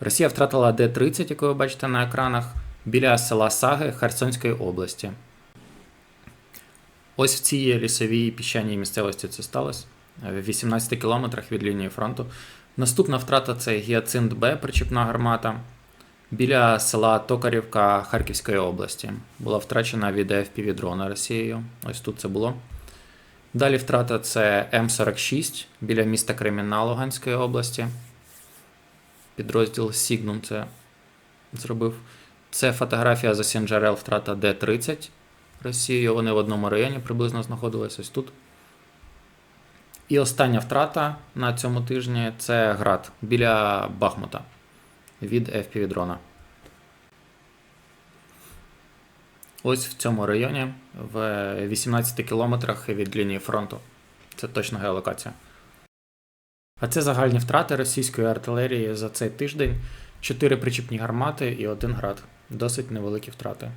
Росія втратила Д-30, яку ви бачите на екранах, біля села Саги Херсонської області. Ось в цій лісовій піщаній місцевості це сталося, в 18 кілометрах від лінії фронту. Наступна втрата це Гіацинт Б, причіпна гармата, біля села Токарівка Харківської області. Була втрачена від FPV дрона Росією. Ось тут це було. Далі втрата це М46 біля міста Кремінна Луганської області. Підрозділ Сігнум це зробив. Це фотографія за Сінджерел втрата Д-30 Росією. Вони в одному районі приблизно знаходились ось тут. І остання втрата на цьому тижні це град біля Бахмута від FPV дрона. Ось в цьому районі, в 18 кілометрах від лінії фронту. Це точно геолокація. А це загальні втрати російської артилерії за цей тиждень: 4 причіпні гармати і один град. Досить невеликі втрати.